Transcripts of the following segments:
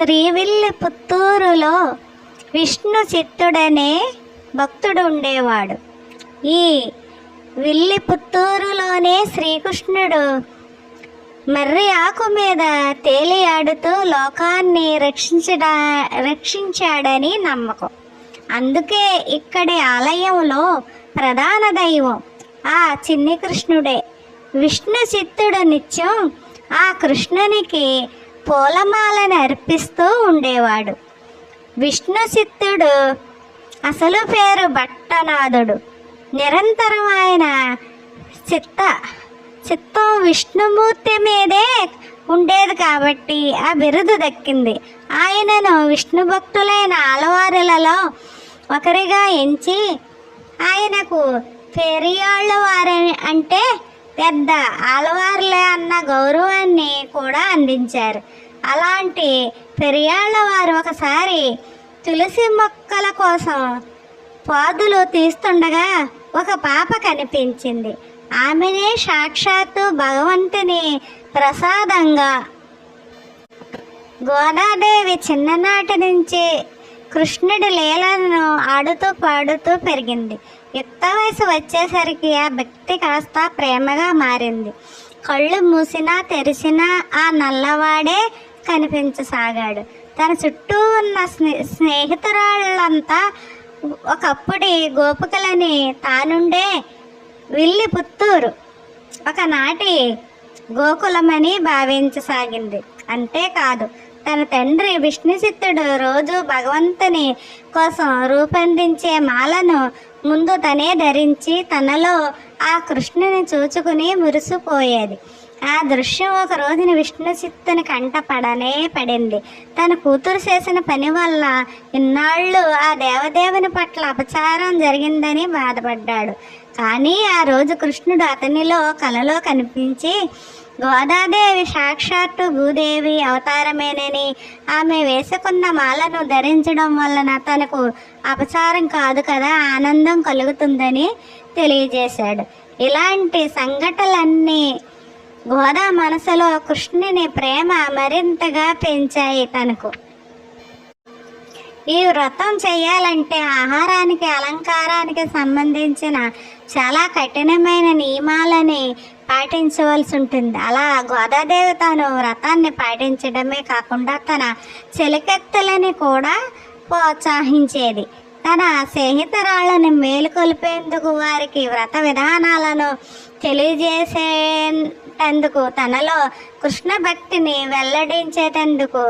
శ్రీవిల్లి పుత్తూరులో విష్ణు చిత్తుడనే భక్తుడు ఉండేవాడు. ఈ విల్లి పుత్తూరులోనే శ్రీకృష్ణుడు మర్రి ఆకు మీద తేలియాడుతూ లోకాన్ని రక్షించడా రక్షించాడని నమ్మకం. అందుకే ఇక్కడి ఆలయంలో ప్రధాన దైవం ఆ చిన్ని కృష్ణుడే. విష్ణు చిత్తుడు నిత్యం ఆ కృష్ణునికి పూలమాలను అర్పిస్తూ ఉండేవాడు. విష్ణు చిత్తుడు అసలు పేరు భట్టనాథుడు. నిరంతరం ఆయన చిత్త చిత్తం విష్ణుమూర్తి మీదే ఉండేది కాబట్టి ఆ బిరుదు దక్కింది. ఆయనను విష్ణు భక్తులైన ఆలవారులలో ఒకరిగా ఎంచి ఆయనకు పెరియాళ్ళ వారని అంటే పెద్ద ఆలవారులే అన్న గౌరవాన్ని కూడా అందించారు. అలాంటి పెరియాళ్ళ వారు ఒకసారి తులసి మొక్కల కోసం పాదులు తీస్తుండగా ఒక పాప కనిపించింది. ఆమెనే సాక్షాత్తు భగవంతుని ప్రసాదంగా. గోదాదేవి చిన్ననాటి నుంచి కృష్ణుడి లీలను ఆడుతూ పాడుతూ పెరిగింది. యుక్త వయసు వచ్చేసరికి ఆ భక్తి కాస్త ప్రేమగా మారింది. కళ్ళు మూసినా తెరిచినా ఆ నల్లవాడే కనిపించసాగాడు. తన చుట్టూ ఉన్న స్నే స్నేహితురాళ్ళంతా ఒకప్పుడు గోపికలని తానుండే విల్లి పుత్తూరు ఒకనాటి గోకులమని భావించసాగింది. అంతేకాదు తన తండ్రి విష్ణుచిత్తుడు రోజు భగవంతుని కోసం రూపొందించే మాలను ముందు తనే ధరించి తనలో ఆ కృష్ణుని చూచుకుని మురిసిపోయేది. ఆ దృశ్యం ఒక రోజున విష్ణు చిత్తుని కంట పడనే పడింది. తన కూతురు చేసిన పని వల్ల ఇన్నాళ్ళు ఆ దేవదేవుని పట్ల అపచారం జరిగిందని బాధపడ్డాడు. కానీ ఆ రోజు కృష్ణుడు అతనిలో కలలో కనిపించి గోదాదేవి సాక్షాత్తు భూదేవి అవతారమేనని ఆమె వేసుకున్న మాలను ధరించడం వలన తనకు అపచారం కాదు కదా ఆనందం కలుగుతుందని తెలియజేశాడు. ఇలాంటి సంఘటనలన్నీ గోదా మనసులో కృష్ణుని ప్రేమ మరింతగా పెంచాయి తనకు. ఈ వ్రతం చేయాలంటే ఆహారానికి అలంకారానికి సంబంధించిన చాలా కఠినమైన నియమాలని పాటించవలసి ఉంటుంది అలా గోదాదేవి తాను వ్రతాన్ని పాటించడమే కాకుండా తన చెలికెత్తలని కూడా ప్రోత్సహించేది. తన స్నేహితురాళ్ళని మేలుకొల్పేందుకు వారికి వ్రత విధానాలను తెలియజేసేటందుకు తనలో కృష్ణ భక్తిని వెల్లడించేటందుకు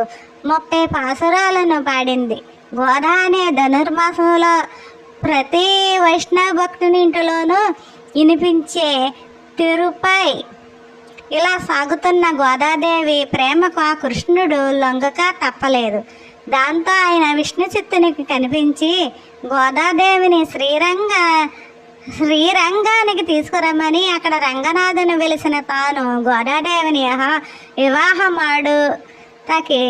ముప్పై పాసురాలను పాడింది. గోదా అనే ధనుర్మాసంలో ప్రతి వైష్ణవ భక్తుని ఇంటిలోనూ వినిపించే తిరుపై ఇలా సాగుతున్న గోదాదేవి ప్రేమకు ఆ కృష్ణుడు లొంగక తప్పలేదు. దాంతో ఆయన విష్ణు చిత్తునికి కనిపించి గోదాదేవిని శ్రీరంగ శ్రీరంగానికి తీసుకురమ్మని అక్కడ రంగనాథుని వెలిసిన తాను గోదాదేవిని వివాహమాడు తకి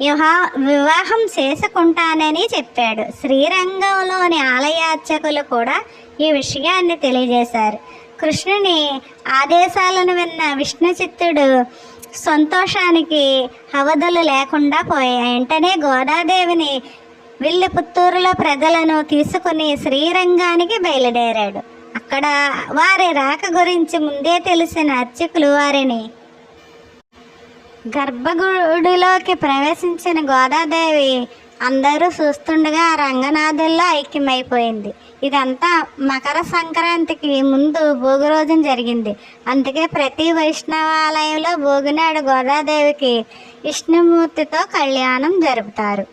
వివా వివాహం చేసుకుంటానని చెప్పాడు. శ్రీరంగంలోని ఆలయార్చకులు కూడా ఈ విషయాన్ని తెలియజేశారు. కృష్ణుని ఆదేశాలను విన్న విష్ణుచిత్తుడు సంతోషానికి అవధులు లేకుండా పోయాయి. వెంటనే గోదాదేవిని విల్లి పుత్తూరులో ప్రజలను తీసుకుని శ్రీరంగానికి బయలుదేరాడు. అక్కడ వారి రాక గురించి ముందే తెలిసిన అర్చకులు వారిని గర్భగుడిలోకి ప్రవేశించిన గోదాదేవి అందరూ చూస్తుండగా ఆ రంగనాథుల్లో ఐక్యమైపోయింది. ఇదంతా మకర సంక్రాంతికి ముందు భోగి రోజున జరిగింది. అందుకే ప్రతి వైష్ణవాలయంలో భోగినాడు గోదాదేవికి విష్ణుమూర్తితో కళ్యాణం జరుపుతారు.